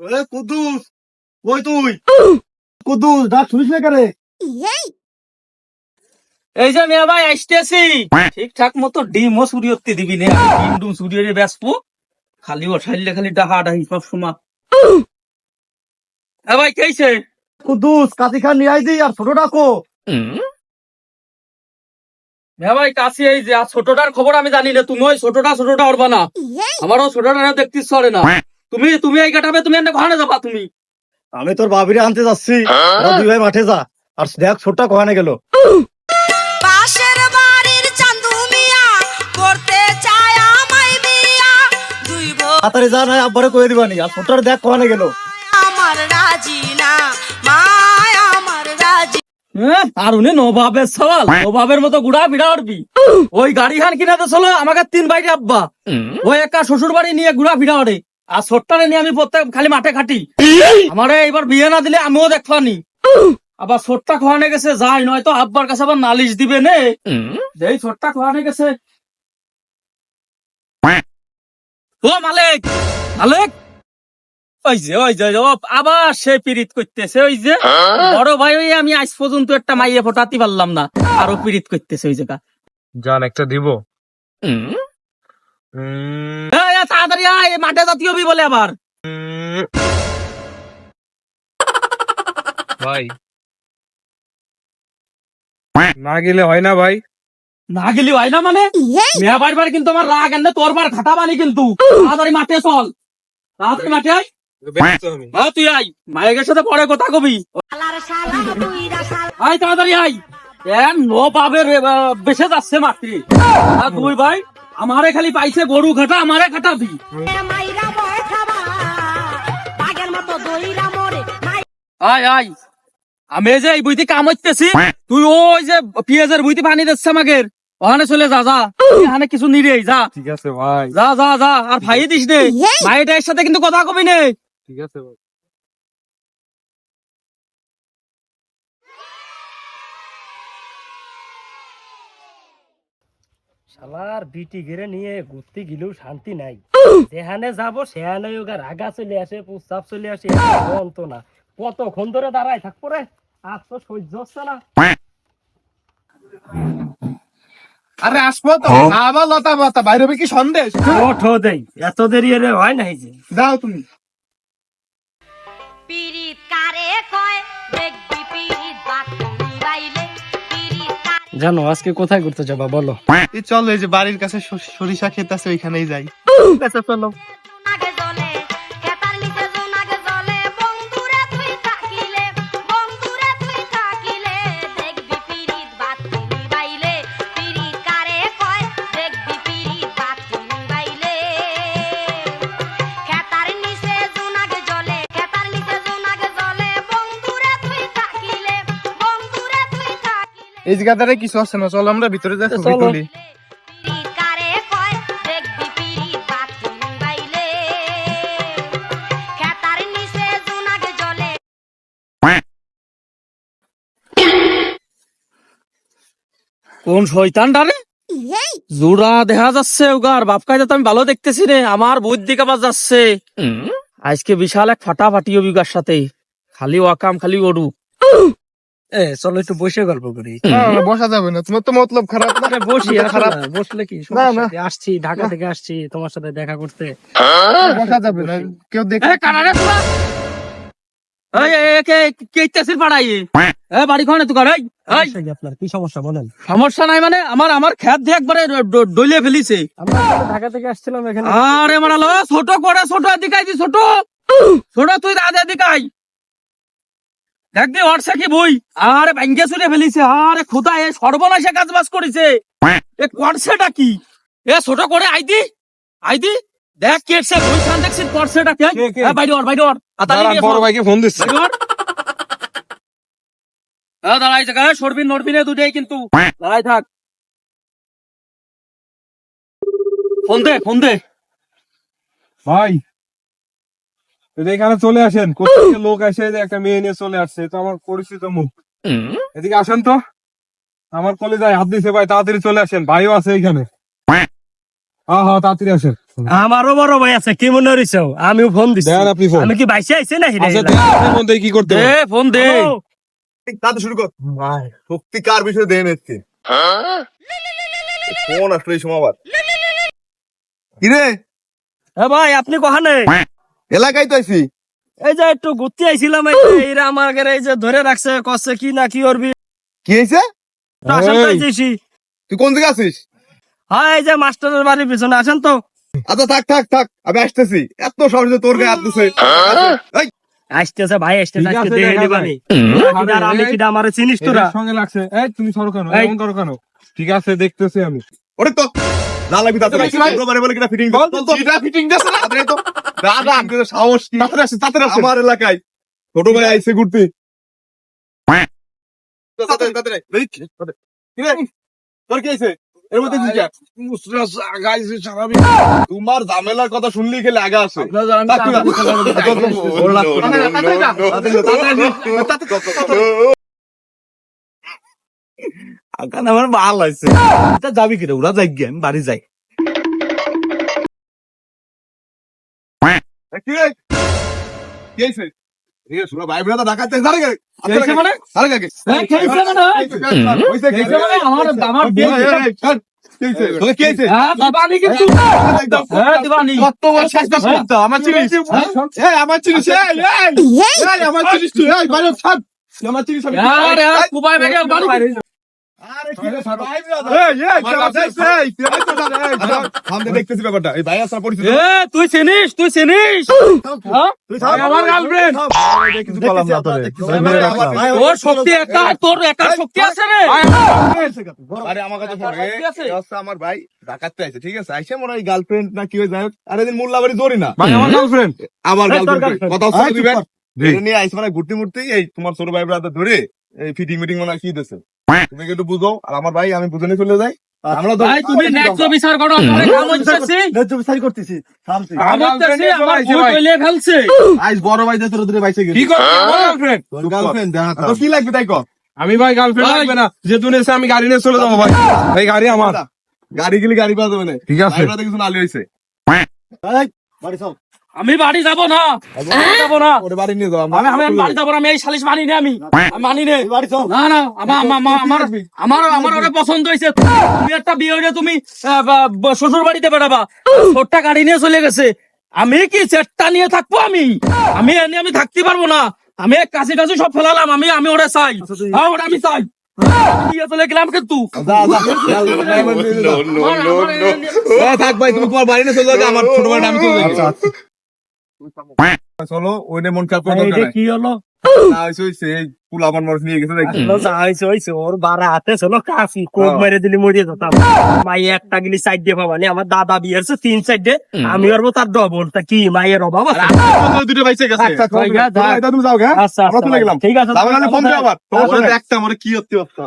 এ কুদ্দুস! ওই তুই? কুদ্দুস ডাক শুনিস না করে এই যে মেয়া ভাই আসতেছি। ঠিকঠাক মতো ডিমও সুরিয়তে দিবি নে। ডিম খালি ওঠাইলে খালি ডাহা ডাহি সব সময়। এ ভাই কেছে কুদ্দুস কাতি খান নিয়ে আই দি আর ছোট ডাকো। মেয়া ভাই কাছে এই যে আর ছোটটার খবর আমি জানি না। তুমি ওই ছোটটা ছোটটা উঠবা না। আমারও ছোটটা দেখতে চলে না। তুমি তুমি এই কাটাবে তুমি এনে ঘরে যাবা তুমি। আমি তোর বাবিরে আনতে যাচ্ছি। দুই ভাই মাঠে যা। আর দেখ ছোটটা কোহানে গেল। পাশের বাড়ির চান্দু মিয়া করতে চায় আমায় বিয়া। দুই বউ তাড়াতাড়ি যা নাই আব্বারে দিবানি। আর ছোটটার দেখ কোহানে গেল। আমার রাজি না মায় আমার রাজি। হ্যাঁ, আর উনি নবাবের সওয়াল। নবাবের মতো গুড়া বিড়া উঠবি ওই গাড়ি খান কিনাতে চলো আমাকে তিন বাইরে আব্বা। ওই একা শ্বশুর বাড়ি নিয়ে গুড়া ফিরা ওরে আর ছোট্টারে নিয়ে আমি প্রত্যেক খালি মাঠে খাটি আমারে এবার বিয়ে না দিলে আমিও দেখবানি আবার ছোট্টা খোয়ানে গেছে যাই নয়তো আব্বার কাছে আবার নালিশ দিবে নে। যেই ছোট্টা খোয়ানে গেছে। ও মালিক মালিক। ওই যে ওই যে ও আবার সে পিরিত করতেছে ওই যে। বড় ভাই ওই আমি আজ পর্যন্ত একটা মাইয়ে ফোটাতে পারলাম না আরও পিরিত করতেছে ওই জায়গা। জান একটা দিব। এই, এই, তাড়াতাড়ি আয় মাঠে জাতীয় বি বলে আবার। ভাই। না গেলে হয় না ভাই। না গেলি হয় না মানে? মেয়া বাড়িবার কিন্তু আমার রাগ এনে তোর বার খাটা বানি কিন্তু। তাড়াতাড়ি মাঠে চল। তাড়াতাড়ি মাঠে আয়। হ্যাঁ তুই আয়। মায়ের সাথে পরে কথা কবি। আয় তাড়াতাড়ি আয়। এ নো পাবের বেসে যাচ্ছে মাতৃ। আর তুই ভাই আমারে খালি পাইছে গরু ঘাটা আমারে খাটাবি আয় আয়। আমি যে এই বইতে কাম হইতেছি তুই ওই যে পেঁয়াজের বইতে পানি দিচ্ছে আমাকে ওখানে চলে যা যা। এখানে কিছু নিরে যা। ঠিক আছে ভাই। যা যা যা আর ভাই দিস নে। ভাইটার সাথে কিন্তু কথা কবি নে। ঠিক আছে ভাই। শালার বিটি ঘিরে নিয়ে ঘুরতে গেলেও শান্তি নাই। যেখানে যাব সেখানে ওগা রাগা চলে আসে প্রস্তাব চলে আসে অন্ত না। কতক্ষণ ধরে দাঁড়ায় থাকব রে? আজ তো সহ্য হচ্ছে না। আরে আসব তো। আবার লতা পাতা। বাইরে কি সন্দেশ? ওঠো দেই এত দেরি এরে হয় নাই যে। দাও তুমি। জানো আজকে কোথায় ঘুরতে যাবা বলো? এই চলো এই যে বাড়ির কাছে সরিষা খেতে আছে ওইখানেই যাই। আচ্ছা চলো এই জায়গাটারে কিছু আছে না চলো আমরা ভিতরে যাই ছবি তুলি। পিরিত কারে কয় দেখবি পিরিত বাতি বাইলে। খেতার নিচে জোনাগে জ্বলে। কোন শয়তান ডারে জোড়া দেখা যাচ্ছে ওগার বাপ কায়দা তো আমি ভালো দেখতেছি রে আমার বুদ্ধি কাবার যাচ্ছে। আজকে বিশাল এক ফাটাফাটি অভিজ্ঞার সাথে খালি ওয়াকাম খালি ওডু। এ চলো একটু বসে গল্প করি। বসা যাবে না। তোমার তো মতলব খারাপ। না বসি খারাপ। বসলে কি? সমস্যা আসছি ঢাকা থেকে আসছি তোমার সাথে দেখা করতে। বসা যাবে না। কেউ দেখে কানারে তোরা? এই এই, এই, কে কে ইত্যাসির পাড়াই এ বাড়ি খানে তুই এই এই। সমস্যা আপনার? কি সমস্যা বলেন? সমস্যা নাই মানে আমার আমার খেত দিয়ে একবারে ড- ডলে ফেলিছে। ঢাকা থেকে আসছিলাম আরে মারালো ছোট করে ছোট এদিকে আইবি ছোট। ছোট তুই দাদা এদিকে আই দেখ দি ওর কি বই? আরে ভাঙ্গে চুরে ফেলিছে আরে খোদা এ সর্বনাশে কাজ বাজ করেছে। এ করছেটা কি? এ ছোট করে আইদি আইদি দেখ কেটছে বই খান দেখছি করছেটা কি? কে, কে? বাইরে ওর বাইরে ওর। বড় ভাইকে ফোন দিচ্ছি। এ দাঁড়াই থাক সরবি নড়বি না দুটাই কিন্তু। দাঁড়াই থাক। ফোন দে ফোন দে। ভাই এখানে চলে আসেন। কোথা লোক যে একটা মেয়ে নিয়ে চলে আসছে তো আমার পরিচিত মুখ। এদিকে আসেন তো। আমার কলেজায় হাত দিছে ভাই তাড়াতাড়ি চলে আসেন ভাইও আছে এখানে হ্যাঁ হ্যাঁ তাড়াতাড়ি আসেন। আমারও বড় ভাই আছে কি মনে হইছো? আমিও ফোন দিছি। দেন আপনি ফোন। আমি কি বাইসে আইছি না আচ্ছা দেন আপনি ফোন দিয়ে কি করতে হবে? ফোন দে। কাজ শুরু কর। সত্যি কার বিষয়ে দেন এসছে? ফোন আসলো এই সময় আবার। কিরে? এ ভাই আপনি কখানে? এলাকায় তো আইছি এই যে একটু ঘুরতে আইছিলাম এরা আমাকে এই যে ধরে রাখছে কি না কি করবি কি হয়েছে। তুই কোন দিকে আছিস হ্যাঁ এই যে মাস্টারের বাড়ির পিছনে আসেন তো আচ্ছা থাক থাক থাক আমি আসতেছি এত সহজে তোর গায়ে আসতেছে আসতেছে ভাই আসতেছে আজকে দেখে নিবানি আর আমি আমার চিনিস তোরা সঙ্গে লাগছে এই তুমি সরো কেন এমন করো কেন ঠিক আছে দেখতেছি আমি ওরে তো। তাতে ভাই। বলে কিনা ফিটিং বল তো। ফিটিং দিছে না? তাড়াতাড়ি তো। দাদা তোর সাহস কি? আসেন তাড়াতাড়ি আসেন আমার এলাকায় ছোট ভাই আইছে ঘুরতে? তোমার ঝামেলার কথা শুনলি খেলে আগা আছে থাক তুই না। ওর লাগতো না। তাড়াতাড়ি যা। তাড়াতাড়ি, তাড়াতাড়ি। আমার ভালো আছে এটা যাবি কিরে? ওরা যাই গিয়ে আমি বাড়ি যাই। মানে? মানে? মানে? আমার- দেখতেছি ব্যাপারটা। এই ভাই আসার পরিচিত তুই চিনিস তুই চিনিস? হ্যাঁ? তুই থাম। আমার তোরে। ভাই- তোর শক্তি একা তোর একা শক্তি আছে রে? আরে আমার কাছে আমার এ- শক্তি আছে। এ হচ্ছে আমার ভাই ডাকাতে আছে ঠিক আছে? আইসে মনে হয় গার্লফ্রেন্ড না কি হয়ে যায়। আরে দিন মোল্লাবাড়ি ধরি না। আমার গার্লফ্রেন্ড আবার গার্লফ্রেন্ড কথা হচ্ছে নিয়ে আইস মানে ঘুরতে ঘুরতে এই তোমার ছোট ভাই ব্রাদার ধরে এই ফিটিং মিটিং মনে কি দিছে তুমি একটু বুঝো? আর আমার ভাই আমি বুঝে নিয়ে চলে যাই। আমরা তো ভাই তুমি ন্যায্য বিচার করো আমার কাম হচ্ছে ন্যায্য বিচার করতেছি। থামছি কাম আমার ভুল কইলে ফেলছে। আইস বড় ভাই দিয়ে তোর দূরে বাইসে কি গেছি গার্লফ্রেন্ড গার্লফ্রেন্ড দেখা তো কি লাগবে তাই কর? আমি ভাই গার্লফ্রেন্ড। লাগবে না। যে তুমি এসে আমি গাড়ি নিয়ে চলে যাব ভাই। এই গাড়ি আমার। গাড়ি গেলে গাড়ি পাওয়া যাবে না। ঠিক আছে। কিছু নালি হয়েছে বাড়ি চল। আমি বাড়ি যাব না যাব না ওরে বাড়ি নিয়ে যাও আমি আমি বাড়ি যাব না আমি এই সালিশ মানি না আমি মানি নে বাড়ি চল না না আমার আমার আমার আমার ওরে পছন্দ হয়েছে তুমি একটা বিয়ে হইলে তুমি শ্বশুর বাড়িতে বেড়াবা ছোট্টা গাড়ি নিয়ে চলে গেছে আমি কি চেটটা নিয়ে থাকব আমি আমি এনে আমি থাকতে পারব না আমি এক কাছে কাছে সব ফেলালাম আমি আমি ওরে চাই হ্যাঁ ওটা আমি চাই থাক ভাই তুমি তোমার বাড়ি নিয়ে চলে যাও আমার ছোট ভাইটা আমি চলে যাই চলো ওই নিয়ে মন খারাপ নাই কি হলো? না হয়েছে হয়েছে এই আমার মানুষ নিয়ে গেছে দেখি আসলে যা হয়েছে হয়েছে ওর বারা হাতে ছিল কাফি কোপ হ্যাঁ। মেরে দিলি মরিয়ে যেতাম মাই একটা গিলি সাইড দিয়ে পাবানি আমার দাদা বিয়েছে তিন সাইড। দিয়ে আমি আর তার ডবল তা কি মায়ের অভাব? দুটো ভাই, তুমি যাও আচ্ছা চলে গেলাম। ঠিক আছে ফোন আবার। আমার কি হতে হতো